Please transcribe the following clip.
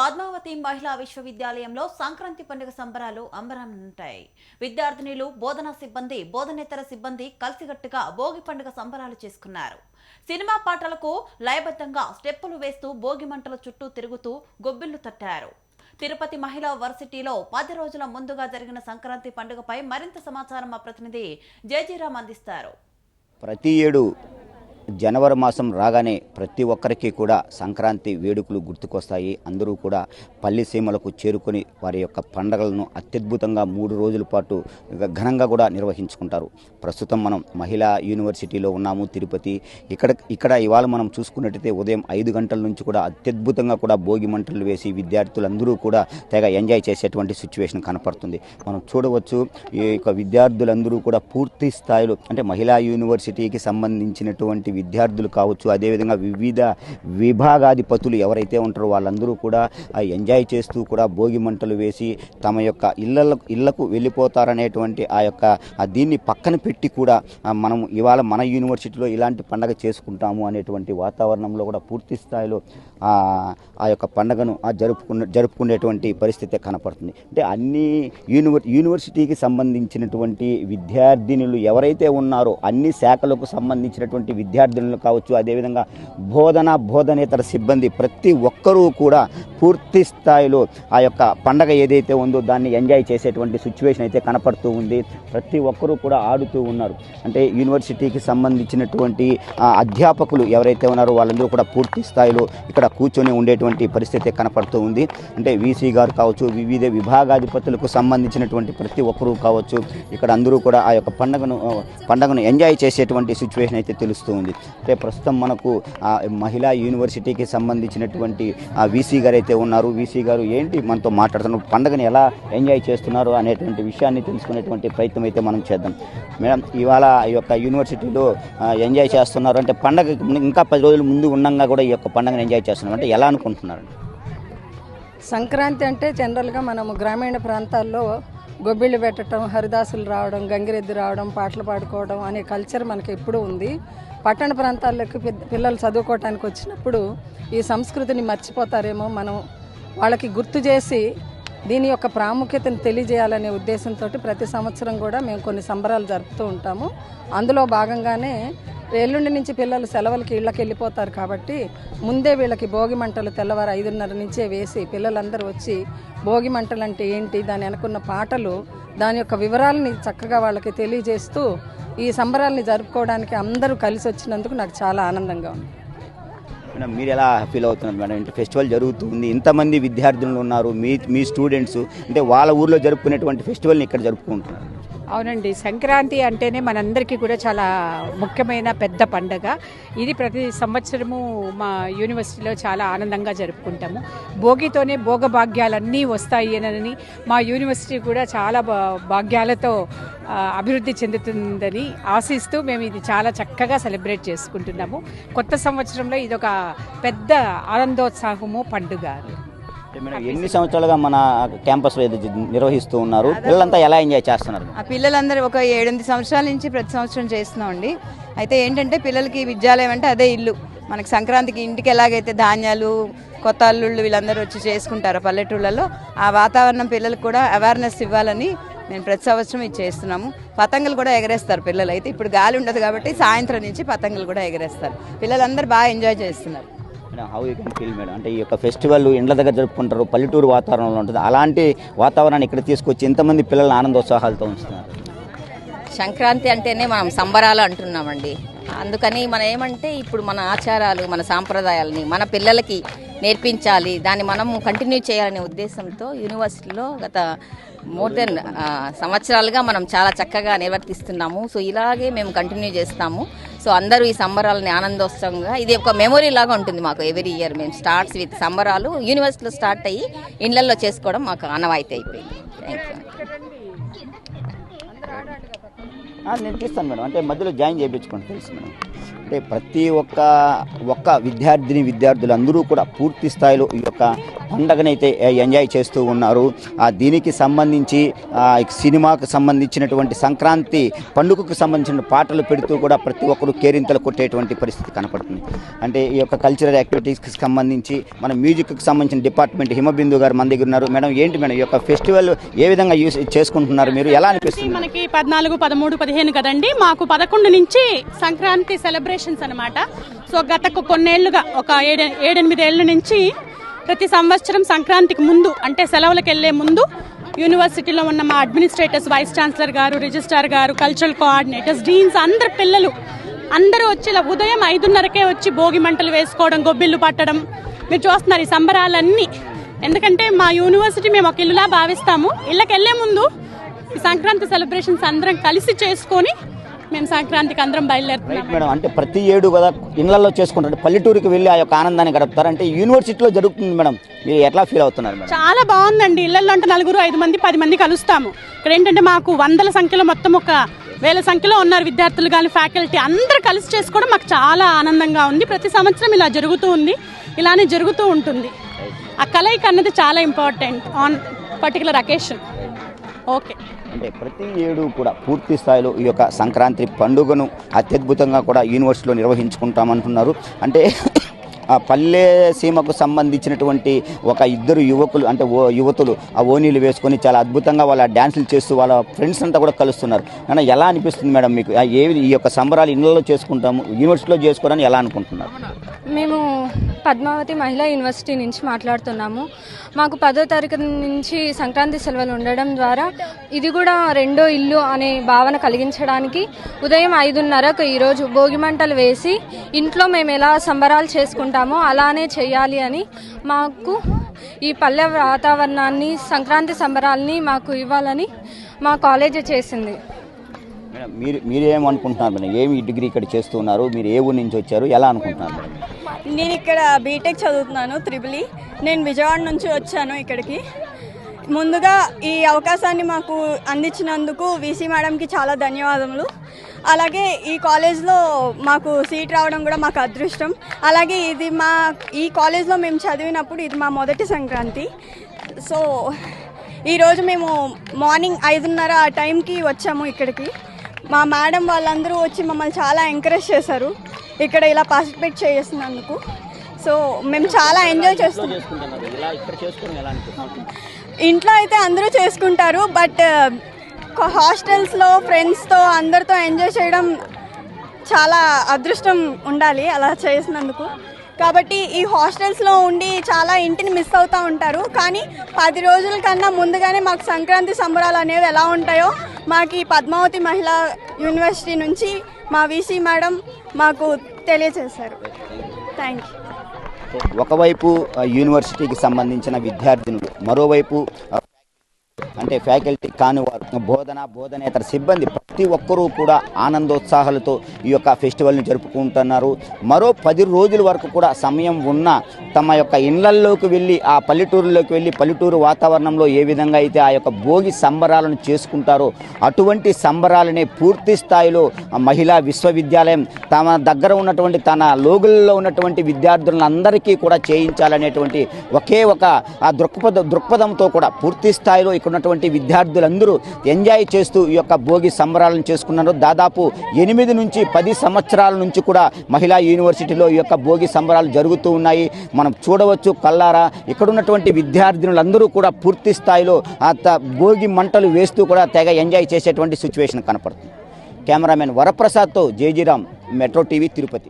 పద్మావతి మహిళా విశ్వవిద్యాలయంలో సంక్రాంతి పండుగ సంబరాలు అంబరాన్నుంటాయి. విద్యార్థినులు బోధనా సిబ్బంది బోధనేతర సిబ్బంది కలిసికట్టుగా భోగి పండుగ సంబరాలు చేసుకున్నారు. సినిమా పాటలకు లయబద్ధంగా స్టెప్పులు వేస్తూ భోగి మంటల చుట్టూ తిరుగుతూ గొబ్బిళ్ళు తట్టారు. తిరుపతి మహిళా వర్సిటీలో పది రోజుల ముందుగా జరిగిన సంక్రాంతి పండుగపై మరింత సమాచారం మా ప్రతినిధి జయజీరామ్ అందిస్తారు. ప్రతి ఏడు జనవరి మాసం రాగానే ప్రతి ఒక్కరికి కూడా సంక్రాంతి వేడుకలు గుర్తుకొస్తాయి. అందరూ కూడా పల్లి సీమలకు చేరుకొని వారి యొక్క పండగలను అత్యద్భుతంగా మూడు రోజుల పాటు ఘనంగా కూడా నిర్వహించుకుంటారు. ప్రస్తుతం మనం మహిళా యూనివర్సిటీలో ఉన్నాము తిరుపతి. ఇక్కడ ఇక్కడ ఇవాళ మనం చూసుకున్నట్టయితే ఉదయం ఐదు గంటల నుంచి కూడా అత్యద్భుతంగా కూడా భోగి మంటలు వేసి విద్యార్థులందరూ కూడా తెగ ఎంజాయ్ చేసేటువంటి సిచ్యువేషన్ కనపడుతుంది. మనం చూడవచ్చు ఈ యొక్క విద్యార్థులందరూ కూడా పూర్తి స్థాయిలో అంటే మహిళా యూనివర్సిటీకి సంబంధించినటువంటి విద్యార్థులు కావచ్చు అదేవిధంగా వివిధ విభాగాధిపతులు ఎవరైతే ఉంటారో వాళ్ళందరూ కూడా ఎంజాయ్ చేస్తూ కూడా భోగి మంటలు వేసి తమ యొక్క ఇళ్ళ ఇళ్ళకు వెళ్ళిపోతారనేటువంటి ఆ యొక్క దీన్ని పక్కన పెట్టి కూడా మనం ఇవాళ మన యూనివర్సిటీలో ఇలాంటి పండగ చేసుకుంటాము అనేటువంటి వాతావరణంలో కూడా పూర్తి స్థాయిలో ఆ ఆ యొక్క పండగను ఆ జరుపుకున్న జరుపుకునేటువంటి పరిస్థితి కనపడుతుంది. అంటే అన్ని యూనివర్ యూనివర్సిటీకి సంబంధించినటువంటి విద్యార్థినులు ఎవరైతే ఉన్నారో అన్ని శాఖలకు సంబంధించినటువంటి విద్యార్థులను కావచ్చు అదేవిధంగా బోధన బోధనేతర సిబ్బంది ప్రతి ఒక్కరూ కూడా పూర్తి స్థాయిలో ఆ యొక్క పండగ ఏదైతే ఉందో దాన్ని ఎంజాయ్ చేసేటువంటి సిచ్యువేషన్ అయితే కనపడుతూ ఉంది. ప్రతి ఒక్కరూ కూడా ఆడుతూ ఉన్నారు. అంటే యూనివర్సిటీకి సంబంధించినటువంటి అధ్యాపకులు ఎవరైతే ఉన్నారో వాళ్ళందరూ కూడా పూర్తి స్థాయిలో ఇక్కడ కూర్చొని ఉండేటువంటి పరిస్థితి కనపడుతూ ఉంది. అంటే వీసీ గారు కావచ్చు వివిధ విభాగాధిపతులకు సంబంధించినటువంటి ప్రతి ఒక్కరూ కావచ్చు ఇక్కడ అందరూ కూడా ఆ యొక్క పండగను పండగను ఎంజాయ్ చేసేటువంటి సిచ్యువేషన్ అయితే తెలుస్తూ ఉంది. అంటే ప్రస్తుతం మనకు మహిళా యూనివర్సిటీకి సంబంధించినటువంటి ఆ వీసీ గారు అయితే ఉన్నారు. వీసీ గారు ఏంటి మనతో మాట్లాడుతున్నారు పండుగను ఎలా ఎంజాయ్ చేస్తున్నారు అనేటువంటి విషయాన్ని తెలుసుకునేటువంటి ప్రయత్నం అయితే మనం చేద్దాం. మేడం ఇవాళ ఈ యొక్క యూనివర్సిటీలో ఎంజాయ్ చేస్తున్నారు. అంటే పండగ ఇంకా పది రోజుల ముందు ఉండగా కూడా ఈ యొక్క పండుగను ఎంజాయ్ చేస్తున్నారు. అంటే ఎలా అనుకుంటున్నారు? సంక్రాంతి అంటే జనరల్గా మనము గ్రామీణ ప్రాంతాల్లో గొబ్బిళ్ళు పెట్టడం హరిదాసులు రావడం గంగిరెద్దు రావడం పాటలు పాడుకోవడం అనే కల్చర్ మనకి ఎప్పుడూ ఉంది. పట్టణ ప్రాంతాల్లోకి పిల్లలు చదువుకోవటానికి వచ్చినప్పుడు ఈ సంస్కృతిని మర్చిపోతారేమో మనం వాళ్ళకి గుర్తు చేసి దీని యొక్క ప్రాముఖ్యతను తెలియజేయాలనే ఉద్దేశంతో ప్రతి సంవత్సరం కూడా మేము కొన్ని సంబరాలు జరుపుతూ ఉంటాము. అందులో భాగంగానే ఎల్లుండి నుంచి పిల్లలు సెలవులకి ఇళ్ళకి వెళ్ళిపోతారు కాబట్టి ముందే వీళ్ళకి భోగి మంటలు తెల్లవారు ఐదున్నర నుంచే వేసి పిల్లలందరూ వచ్చి భోగి మంటలు అంటే ఏంటి? దాని వెనుకున్న పాటలు దాని యొక్క వివరాలని చక్కగా వాళ్ళకి తెలియజేస్తూ ఈ సంబరాల్ని జరుపుకోవడానికి అందరూ కలిసి వచ్చినందుకు నాకు చాలా ఆనందంగా ఉంది. మేడం మీరు ఎలా ఫీల్ అవుతున్నారు మేడం? అంటే ఫెస్టివల్ జరుగుతుంది ఇంతమంది విద్యార్థులు ఉన్నారు మీ మీ స్టూడెంట్స్ అంటే వాళ్ళ ఊర్లో జరుపుకునేటువంటి ఫెస్టివల్ని ఇక్కడ జరుపుకుంటున్నారు. అవునండి సంక్రాంతి అంటేనే మనందరికీ కూడా చాలా ముఖ్యమైన పెద్ద పండగ. ఇది ప్రతి సంవత్సరము మా యూనివర్సిటీలో చాలా ఆనందంగా జరుపుకుంటాము. భోగితోనే భోగ భాగ్యాలన్నీ వస్తాయి అని మా యూనివర్సిటీ కూడా చాలా భా- భాగ్యాలతో అభివృద్ధి చెందుతుందని ఆశిస్తూ మేము ఇది చాలా చక్కగా సెలబ్రేట్ చేసుకుంటున్నాము. కొత్త సంవత్సరంలో ఇది ఒక పెద్ద ఆనందోత్సాహము పండుగ ఎన్ని సంవత్సరాలుగా మన క్యాంపస్లో ఇది నిర్వహిస్తూ ఉన్నారు? పిల్లలంతా ఎలా ఎంజాయ్ చేస్తున్నారు? ఆ పిల్లలందరూ ఒక ఏడెనిమిది సంవత్సరాల నుంచి ప్రతి సంవత్సరం చేస్తున్నామండి. అయితే ఏంటంటే పిల్లలకి విద్యాలయం అంటే అదే ఇల్లు. మనకి సంక్రాంతికి ఇంటికి ఎలాగైతే ధాన్యాలు కొత్త అల్లుళ్ళు వీళ్ళందరూ వచ్చి చేసుకుంటారు పల్లెటూళ్ళలో ఆ వాతావరణం పిల్లలకు కూడా అవేర్నెస్ ఇవ్వాలని మేము ప్రతి సంవత్సరం ఇది చేస్తున్నాము. పతంగులు కూడా ఎగరేస్తారు పిల్లలు. అయితే ఇప్పుడు గాలి ఉండదు కాబట్టి సాయంత్రం నుంచి పతంగులు కూడా ఎగరేస్తారు. పిల్లలందరూ బాగా ఎంజాయ్ చేస్తున్నారు. Madam how you can feel madam అంటే ఈ యొక్క ఫెస్టివల్ ఇండ్ల దగ్గర జరుపుకుంటారు పల్లెటూరు వాతావరణంలో ఉంటుంది. అలాంటి వాతావరణాన్ని ఇక్కడ తీసుకొచ్చి ఎంతమంది పిల్లల్ని ఆనందోత్సాహాలతో ఉంచుతున్నారు. సంక్రాంతి అంటేనే మనం సంబరాలు అంటున్నామండి. అందుకని మనం ఏమంటే ఇప్పుడు మన ఆచారాలు మన సాంప్రదాయాలని మన పిల్లలకి నేర్పించాలి. దాన్ని మనం కంటిన్యూ చేయాలనే ఉద్దేశంతో యూనివర్సిటీలో గత మోర్ దెన్ సంవత్సరాలుగా మనం చాలా చక్కగా నిర్వర్తిస్తున్నాము. సో ఇలాగే మేము కంటిన్యూ చేస్తాము. సో అందరూ ఈ సంబరాలని ఆనందోత్సవంగా ఇది ఒక మెమొరీ లాగా ఉంటుంది మాకు ఎవరీ ఇయర్ మేము స్టార్ట్స్ విత్ సంబరాలు యూనివర్సిటీలో స్టార్ట్ అయ్యి ఇళ్ళలో చేసుకోవడం మాకు అనవాయితీ అయిపోయింది. థ్యాంక్ యూ ఆ, నేను తీస్తాను మేడం. అంటే మధ్యలో జాయిన్ చేయించుకోండి తెలుసు మేడం. అంటే ప్రతి ఒక్క ఒక్క విద్యార్థిని విద్యార్థులు అందరూ కూడా పూర్తి స్థాయిలో ఈ యొక్క పండగనైతే ఎంజాయ్ చేస్తూ ఉన్నారు. ఆ దీనికి సంబంధించి ఆ సినిమాకు సంబంధించినటువంటి సంక్రాంతి పండుగకు సంబంధించిన పాటలు పెడుతూ కూడా ప్రతి ఒక్కరు కేరింతలు కొట్టేటువంటి పరిస్థితి కనపడుతుంది. అంటే ఈ యొక్క కల్చరల్ యాక్టివిటీస్కి సంబంధించి మన మ్యూజిక్కి సంబంధించిన డిపార్ట్మెంట్ హిమబిందు గారు మన దగ్గర ఉన్నారు. మేడం ఏంటి మేడం ఈ యొక్క ఫెస్టివల్ ఏ విధంగా యూస్ చేసుకుంటున్నారు మీరు? ఎలా అనిపిస్తుంది? మనకి పద్నాలుగు పదమూడు పదిహేను కదండి. మాకు పదకొండు నుంచి సంక్రాంతి సెలబ్రేషన్స్ అన్నమాట. సో గత కొన్నేళ్ళుగా ఒక ఏడు ఏడెనిమిది ఏళ్ళ నుంచి ప్రతి సంవత్సరం సంక్రాంతికి ముందు అంటే సెలవులకు వెళ్ళే ముందు యూనివర్సిటీలో ఉన్న మా అడ్మినిస్ట్రేటర్స్ వైస్ ఛాన్సలర్ గారు రిజిస్ట్రార్ గారు కల్చరల్ కోఆర్డినేటర్స్ డీన్స్ అందరు పిల్లలు అందరూ వచ్చి ఉదయం ఐదున్నరకే వచ్చి భోగి మంటలు వేసుకోవడం గొబ్బిళ్ళు పట్టడం. మీరు చూస్తున్నారు ఈ సంబరాలన్నీ. ఎందుకంటే మా యూనివర్సిటీ మేము ఒక ఇల్లులా భావిస్తాము. ఇళ్ళకి వెళ్ళే ముందు ఈ సంక్రాంతి సెలబ్రేషన్స్ అందరం కలిసి చేసుకొని మేము సంక్రాంతికి అందరం బయలుదేరుతున్నాం. మేడం అంటే ప్రతి ఏడు కదా ఇళ్ళలో చేసుకుంటారు. పల్లెటూరుకి వెళ్ళి ఆ యొక్క ఆనందాన్ని గడుపుతారు. అంటే యూనివర్సిటీలో జరుగుతుంది మేడం మీరు ఎట్లా ఫీల్ అవుతున్నారు మేడం చాలా బాగుందండి. ఇళ్ళలో అంటే నలుగురు ఐదు మంది పది మంది కలుస్తాము. ఇక్కడ ఏంటంటే మాకు వందల సంఖ్యలో మొత్తం ఒక వేల సంఖ్యలో ఉన్నారు విద్యార్థులు కానీ ఫ్యాకల్టీ. అందరూ కలిసి చేసుకోవడం మాకు చాలా ఆనందంగా ఉంది. ప్రతి సంవత్సరం ఇలా జరుగుతూ ఉంది. ఇలానే జరుగుతూ ఉంటుంది. ఆ కలయిక అన్నది చాలా important on particular occasion okay అంటే ప్రతి ఏడు కూడా పూర్తి స్థాయిలో ఈ యొక్క సంక్రాంతి పండుగను అత్యద్భుతంగా కూడా యూనివర్సిటీలో నిర్వహించుకుంటామంటున్నారు. అంటే పల్లె సీమకు సంబంధించినటువంటి ఒక ఇద్దరు యువకులు అంటే ఓ యువతులు ఆ ఓనీలు వేసుకొని చాలా అద్భుతంగా వాళ్ళ డ్యాన్సులు చేస్తూ వాళ్ళ ఫ్రెండ్స్ అంతా కూడా కలుస్తున్నారు. కానీ ఎలా అనిపిస్తుంది మేడం మీకు? ఆ ఏ ఈ యొక్క సంబరాలు ఇళ్ళలో చేసుకుంటాము యూనివర్సిటీలో చేసుకోవడానికి ఎలా అనుకుంటున్నారు? మేము పద్మావతి మహిళా యూనివర్సిటీ నుంచి మాట్లాడుతున్నాము. మాకు పదో తారీఖు నుంచి సంక్రాంతి సెలవులు ఉండడం ద్వారా ఇది కూడా రెండో ఇల్లు అనే భావన కలిగించడానికి ఉదయం ఐదున్నరకు ఈరోజు భోగి మంటలు వేసి ఇంట్లో మేము ఎలా సంబరాలు చేసుకుంటాం చేసుకుంటామో అలానే చేయాలి అని మాకు ఈ పల్లె వాతావరణాన్ని సంక్రాంతి సంబరాల్ని మాకు ఇవ్వాలని మా కాలేజీ చేసింది. మీరు మీరేమనుకుంటున్నారు మేడం? ఏమి డిగ్రీ ఇక్కడ చేస్తున్నారు మీరు ఏ ఊరి నుంచి వచ్చారు? ఎలా అనుకుంటున్నారు నేను ఇక్కడ బీటెక్ చదువుతున్నాను త్రిబులి. నేను విజయవాడ నుంచి వచ్చాను ఇక్కడికి. ముందుగా ఈ అవకాశాన్ని మాకు అందించినందుకు వీసీ మేడంకి చాలా ధన్యవాదములు. అలాగే ఈ కాలేజ్లో మాకు సీట్ రావడం కూడా మాకు అదృష్టం. అలాగే ఇది మా ఈ కాలేజ్లో మేము చదివినప్పుడు ఇది మా మొదటి సంక్రాంతి. సో ఈరోజు మేము మార్నింగ్ ఐదున్నర ఆ టైంకి వచ్చాము ఇక్కడికి. మా మేడం వాళ్ళందరూ వచ్చి మమ్మల్ని చాలా ఎంకరేజ్ చేశారు. ఇక్కడ ఇలా పార్టిసిపేట్ చేస్తున్నందుకు సో మేము చాలా ఎంజాయ్ చేస్తున్నాం. ఇంట్లో అయితే అందరూ చేసుకుంటారు బట్ uh, హాస్టల్స్లో ఫ్రెండ్స్తో అందరితో ఎంజాయ్ చేయడం చాలా అదృష్టం ఉండాలి అలా చేసినందుకు. కాబట్టి ఈ హాస్టల్స్లో ఉండి చాలా ఇంటిని మిస్ అవుతూ ఉంటారు. కానీ పది రోజుల కన్నా ముందుగానే మాకు సంక్రాంతి సంబరాలు అనేవి ఎలా ఉంటాయో మాకు ఈ పద్మావతి మహిళా యూనివర్సిటీ నుంచి మా వీసీ మేడం మాకు తెలియజేశారు థ్యాంక్ యూ ఒకవైపు ఆ, యూనివర్సిటీకి సంబంధించిన విద్యార్థినులు మరోవైపు ఆ, అంటే ఫ్యాకల్టీ కాని వారు బోధన బోధనేతర సిబ్బంది ప్రతి ఒక్కరూ కూడా ఆనందోత్సాహాలతో ఈ యొక్క ఫెస్టివల్ని జరుపుకుంటున్నారు. మరో పది రోజుల వరకు కూడా సమయం ఉన్న తమ యొక్క ఇళ్ళల్లోకి వెళ్ళి ఆ పల్లెటూరులోకి వెళ్ళి పల్లెటూరు వాతావరణంలో ఏ విధంగా అయితే ఆ యొక్క భోగి సంబరాలను చేసుకుంటారో అటువంటి సంబరాలనే పూర్తి స్థాయిలో మహిళా విశ్వవిద్యాలయం తమ దగ్గర ఉన్నటువంటి తన లోగుల్లో ఉన్నటువంటి విద్యార్థులందరికీ కూడా చేయించాలనేటువంటి ఒకే ఒక ఆ దృక్పథ దృక్పథంతో కూడా పూర్తి స్థాయిలో ఇక్కడ ఉన్నటువంటి విద్యార్థులందరూ ఎంజాయ్ చేస్తూ ఈ యొక్క భోగి సంబరాలను చేసుకున్నారు. దాదాపు ఎనిమిది నుంచి పది సంవత్సరాల నుంచి కూడా మహిళా యూనివర్సిటీలో ఈ యొక్క భోగి సంబరాలు జరుగుతూ ఉన్నాయి. మనం చూడవచ్చు కల్లారా ఇక్కడ ఉన్నటువంటి విద్యార్థినులందరూ కూడా పూర్తి స్థాయిలో ఆ త- భోగి మంటలు వేస్తూ కూడా తెగ ఎంజాయ్ చేసేటువంటి సిచ్యువేషన్ కనపడుతుంది. కెమెరామెన్ వరప్రసాద్తో జేజీరామ్ మెట్రో టీవీ తిరుపతి.